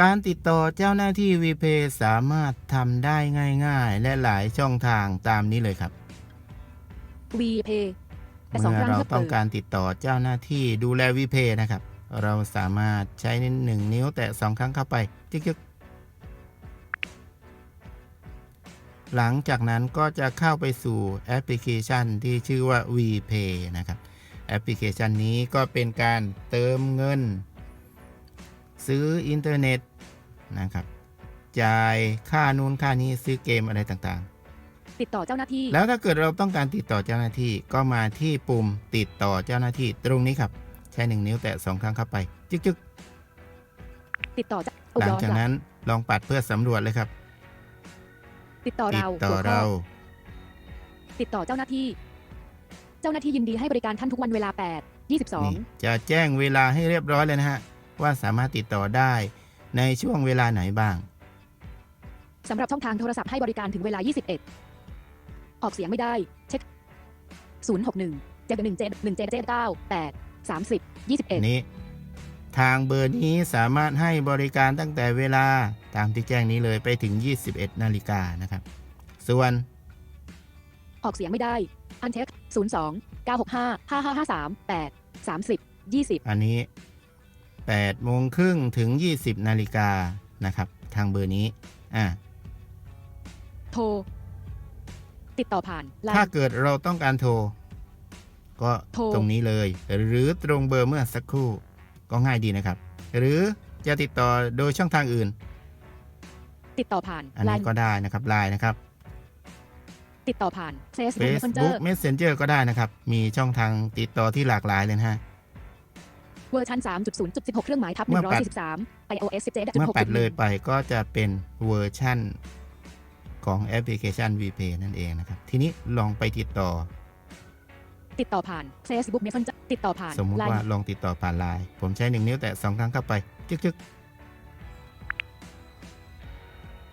การติดต่อเจ้าหน้าที่ VPay สามารถทำได้ง่าย ๆ และหลายช่องทางตามนี้เลยครับ VPay แต่สองเมื่อครั้งเราเพื่อต้องเปิดการติดต่อเจ้าหน้าที่ดูแล VPay นะครับ เราสามารถใช้หนึ่งนิ้วแตะสองครั้งเข้าไปจึ๊กๆหลังจากนั้นก็จะเข้าไปสู่แอปพลิเคชันที่ชื่อว่า VPay นะครับ แอปพลิเคชันนี้ก็เป็นการเติมเงิน ซื้ออินเทอร์เน็ตนะครับจ่ายค่านู้นค่านี้ซื้อเกมอะไรต่างๆ ติดต่อเจ้าหน้าที่ แล้วถ้าเกิดเราต้องการติดต่อเจ้าหน้าที่ก็มาที่ปุ่มติดต่อเจ้าหน้าที่ตรงนี้ครับ ใช้หนึ่งนิ้วแตะสองครั้งเข้าไป จึ๊กติดต่อเจ้าๆหลังย้อนจากลังนั้นลองปัดเพื่อสำรวจเลยครับ ติดต่อติดเราต่อหัวข้เรา ติดต่อเจ้าหน้าที่ เจ้าหน้าที่ยินดีให้บริการท่านทุกวันเวลา8นี่22 จะแจ้งเวลาให้เรียบร้อยเลยนะฮะ ว่าสามารถติดต่อได้ในช่วงเวลาไหนบ้างสำหรับช่องทางโทรศัพท์ให้บริการถึงเวลา 21 ออกเสียงไม่ได้ เช็ค 061 7 1 7 1 7 7 9 8 30 21 นี้ ทางเบอร์นี้สามารถให้บริการตั้งแต่เวลาตามที่แจ้งนี้เลยไปถึง 21 นาฬิกานะครับ ส่วน ออกเสียงไม่ได้ อันเช็ค 02 965 5553 8 30 20 อันนี้ 8โมงครึ่งถึง 20 นาฬิกานะครับ ทางเบอร์นี้อ่าโทร ติดต่อผ่านไลถ้าน์เกิดเราต้องการโทร ก็โทร ตรงนี้เลย หรือตรงเบอร์เมื่อสักครู่ก็ง่ายดีนะครับ หรือจะติดต่อโดยช่องทางอื่น ติดต่อผ่าน อันไลนี้น์ก็ได้นะครับไลน์นะครับ ติดต่อผ่าน Facebook Messenger Facebook Messenger ก็ได้นะครับ มีช่องทางติดต่อที่หลากหลายเลยนะฮะ เวอร์ชัน3.0.16 เครื่องหมายทับเมื่อปัด143 iOS 17.6เมื่อปัดเลยไปก็จะเป็นเวอร์ชั่นของแอปพลิเคชัน VPay นั่นเองนะครับ ทีนี้ลองไปติดต่อ ติดต่อผ่าน Facebook Messenger ติดต่อผ่าน สมมุติไลน์ว่าลองติดต่อผ่านไลน์ผมใช้หนึ่งนิ้วแตะสองครั้งเข้าไป จึ๊ก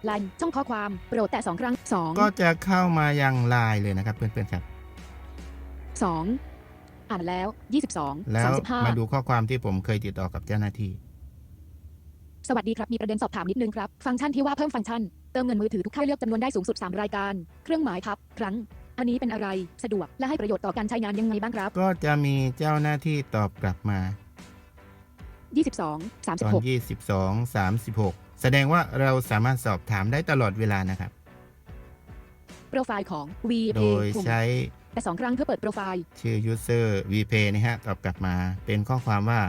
ไลน์ช่องข้อความโปรดแต่2ครั้งๆก็จะเข้ามายังไลน์เลยนะครับเพื่อนๆครับ2 2 อ่านแล้ว 22 แล้วมาดู35ข้อความที่ผมเคยติดต่อกับเจ้าหน้าที่ สวัสดีครับ มีประเด็นสอบถามนิดนึงครับ ฟังก์ชันที่ว่าเพิ่มฟังก์ชัน เติมเงินมือถือทุกค่ายเลือกจำนวนได้สูงสุด 3 รายการ เครื่องหมายทับ ครั้ง อันนี้เป็นอะไร สะดวก และให้ประโยชน์ต่อการใช้งานยังไงบ้างครับ ก็จะมีเจ้าหน้าที่ตอบกลับมา 22 ตอน 36 22 36 แสดงว่าเราสามารถสอบถามได้ตลอดเวลานะครับ โปรไฟล์ของ V โด Pay ยปุ่มใช้ แต่2ครั้งเพื่อเปิดโปรไฟล์ ชื่อ user VPay นะฮะ ตอบกลับมา เป็นข้อความว่า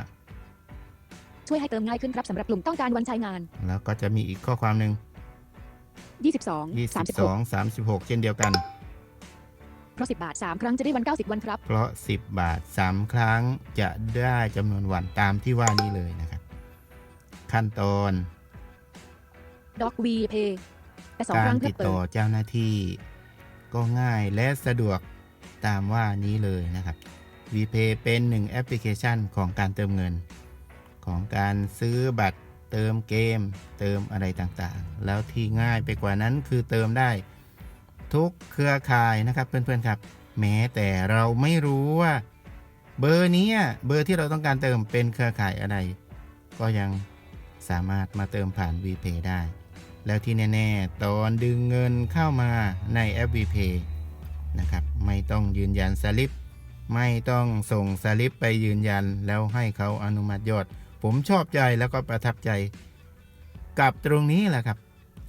ช่วยให้เติมง่ายขึ้นครับสำหรับกลุ่มต้องการวันใช้งาน แล้วก็จะมีอีกข้อความหนึ่ง22 36 22 36 เช่นเดียวกัน เพราะ 10 บาท 3 ครั้งจะได้วัน 90 วันครับ เพราะ 10 บาท 3 ครั้งจะได้จำนวนวันตามที่ว่านี้เลยนะครับ ขั้นตอน Doc V Pay แต่2คการั้รงเพื่ติอดเปิต่อดเจ้าหน้าที่ ก็ง่ายและสะดวก ตามว่านี้เลยนะครับ VPay เป็นหนึ่งแอปพลิเคชันของการเติมเงิน ของการซื้อบัตรเติมเกม เติมอะไรต่างๆ แล้วที่ง่ายไปกว่านั้นคือเติมได้ทุกเครือข่ายนะครับเพื่อนๆครับ แม้แต่เราไม่รู้ว่าเบอร์นี้เบอร์ที่เราต้องการเติมเป็นเครือข่ายอะไร ก็ยังสามารถมาเติมผ่าน VPay ได้ แล้วที่แน่ ๆ ตอนดึงเงินเข้ามาในแอป VPay นะครับ ไม่ต้องยืนยันสลิป ไม่ต้องส่งสลิปไปยืนยันแล้วให้เขาอนุมัติยอด ผมชอบใจแล้วก็ประทับใจ กับตรงนี้แหละครับ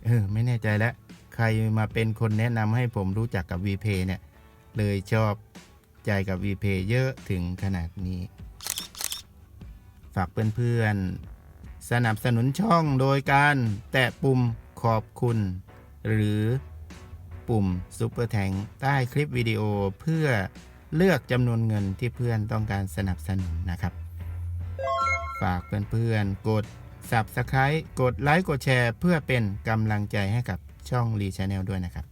เออไม่แน่ใจแล้ว ใครมาเป็นคนแนะนำให้ผมรู้จักกับ VPay เนี่ย เลยชอบใจกับ VPay เยอะถึงขนาดนี้ ฝากเพื่อนๆ สนับสนุนช่องโดยการแตะปุ่มขอบคุณ หรือ ปุ่มซุปเปอร์แทงใต้คลิปวิดีโอเพื่อเลือกจำนวนเงินที่เพื่อนต้องการสนับสนุนนะครับ ฝากเพื่อนๆ กด Subscribe กดไลค์กดแชร์ เพื่อเป็นกำลังใจให้กับช่องรีชาแนลด้วยนะครับ